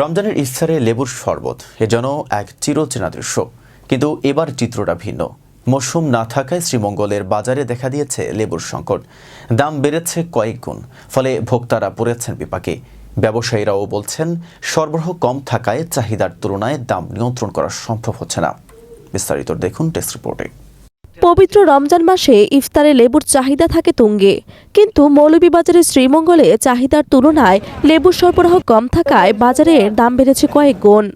রমজানের ইফতারে লেবুর শরবত, এ যেন এক চিরচেনা দৃশ্য। কিন্তু এবার চিত্রটা ভিন্ন। মৌসুম না থাকায় শ্রীমঙ্গলের বাজারে দেখা দিয়েছে লেবুর সংকট। দাম বেড়েছে কয়েক গুণ, ফলে ভোক্তারা পড়েছেন বিপাকে। ব্যবসায়ীরাও বলছেন, সরবরাহ কম থাকায় চাহিদার তুলনায় দাম নিয়ন্ত্রণ করা সম্ভব হচ্ছে না। বিস্তারিত দেখুন টেস্ট রিপোর্টে। পবিত্র রমজান মাসে ইফতারে লেবুর চাহিদা থাকে তুঙ্গে। কিন্তু মৌলভীবাজারের শ্রীমঙ্গলে চাহিদার তুলনায় লেবুর সরবরাহ কম থাকায় বাজারের দাম বেড়েছে কয়েক গুণ।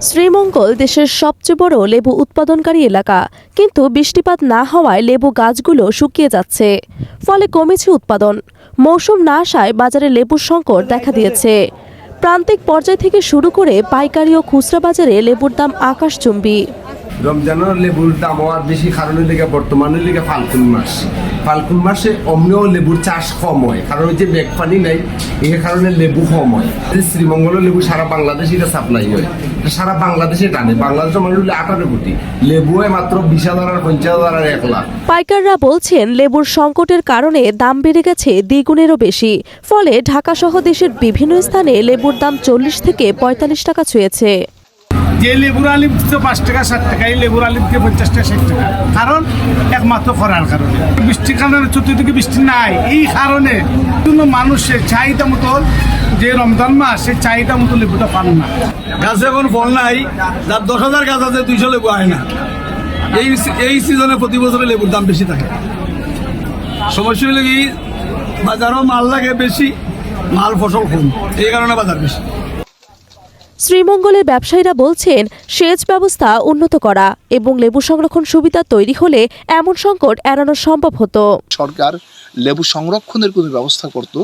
শ্রীমঙ্গল দেশের সবচেয়ে বড় লেবু উৎপাদনকারী এলাকা। কিন্তু বৃষ্টিপাত না হওয়ায় লেবু গাছগুলো শুকিয়ে যাচ্ছে। ফলে কমেছে উৎপাদন। মৌসুম না আসায় বাজারে লেবুর সংকট দেখা দিয়েছে। প্রান্তিক পর্যায় থেকে শুরু করে পাইকারি ও খুচরা বাজারে লেবুর দাম আকাশচুম্বী। রমজানের লেবুর দাম হওয়ার বেশি কারণের লেগে বর্তমানে লেগে ফাল্গুন মাস। ফাল্গুন মাসে অমনিও লেবুর চাষ কম হয়, কারণ ওই যে মেঘ পানি নাই, এই কারণে লেবু কম হয়। এই শ্রীমঙ্গলের লেবু সারা বাংলাদেশে এটা সাপ্লাই হয় সারা বাংলাদেশে টানে, বাংলাদেশের মানুষ হলে আঠারো কোটি। লেবু হয় মাত্র বিশ হাজার আর পঞ্চাশ হাজার আর এক লাখ। পাইকাররা বলছেন, লেবুর সংকটের কারণে দাম বেড়ে গেছে দ্বিগুণেরও বেশি। ফলে ঢাকা সহ দেশের বিভিন্ন স্থানে লেবুর দাম চল্লিশ থেকে পঁয়তাল্লিশ টাকা ছুঁয়েছে। যে লেবুর আলিম দিচ্ছে পাঁচ টাকা ষাট টাকা, এই লেবুর আলিম দিয়ে পঞ্চাশ টাকা, ষাট টাকা। কারণ একমাত্র খরার কারণে। বৃষ্টির কারণে চতুর্দিকে বৃষ্টি নাই। এই কারণে কোনো মানুষের চাহিদা মতো যে রমজান মাস, সে চাহিদা মতো লেবুটা পান না। গাছে এখন ফল নাই, যার দশ হাজার গাছ আছে, দুইশো লেবু হয় না। এই এই সিজনে প্রতি বছরে লেবুর দাম বেশি থাকে। সমস্যা হলে কি বাজারও মাল লাগে বেশি, মাল ফসল কম। এই কারণে বাজার বেশি। শ্রীমঙ্গলের ব্যবসায়ীরা বলছেন, সেচ ব্যবস্থা উন্নত করা এবং লেবু সংরক্ষণ সুবিধা তৈরি হলে এমন সংকট এড়ানো সম্ভব হতো। সরকার লেবু সংরক্ষণের কোনো ব্যবস্থা করত,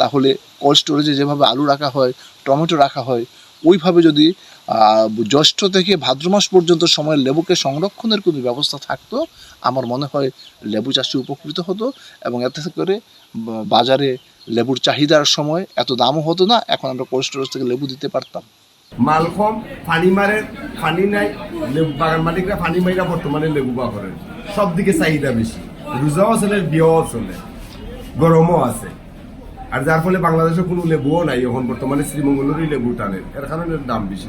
তাহলে কোল্ড স্টোরেজে যেভাবে আলু রাখা হয়, টমেটো রাখা হয়, ওইভাবে যদি জ্যৈষ্ঠ থেকে ভাদ্র মাস পর্যন্ত সময় লেবুকে সংরক্ষণের কোনো ব্যবস্থা থাকতো, আমার মনে হয় লেবু চাষি উপকৃত হতো এবং এতে করে বাজারে লেবুর চাহিদার সময় এত দামও হতো না, এখন আমরা কোল্ড স্টোরেজ থেকে লেবু দিতে পারতাম। মাল কম পানি মারে পানি নাই বাগান মালিকরা পানি মাইরা বর্তমানে লেবু বা করেন সব দিকে চাহিদা বেশি রোজাও চলে বিয়েও চলে গরমও আছে। আর যার ফলে বাংলাদেশে কোনো লেবুও নাই, এখন বর্তমানে শ্রীমঙ্গলেরই লেবু টানে। এর কারণে দাম বেশি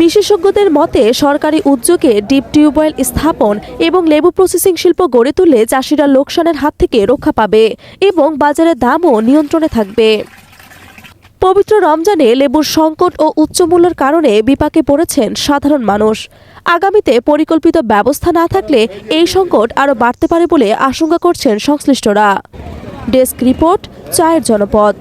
বিশেষজ্ঞদের মতে, সরকারি উদ্যোগে ডিপ টিউবওয়েল স্থাপন এবং লেবু প্রসেসিং শিল্প গড়ে তুলে চাষিরা লোকসানের হাত থেকে রক্ষা পাবে এবং বাজারের দামও নিয়ন্ত্রণে থাকবে। পবিত্র রমজানে লেবুর সংকট ও উচ্চ মূল্যের কারণে বিপাকে পড়েছেন সাধারণ মানুষ। আগামীতে পরিকল্পিত ব্যবস্থা না থাকলে এই সংকট আরও বাড়তে পারে বলে আশঙ্কা করছেন সংশ্লিষ্টরা। ডেস্ক রিপোর্ট, চায়ের জনপদ।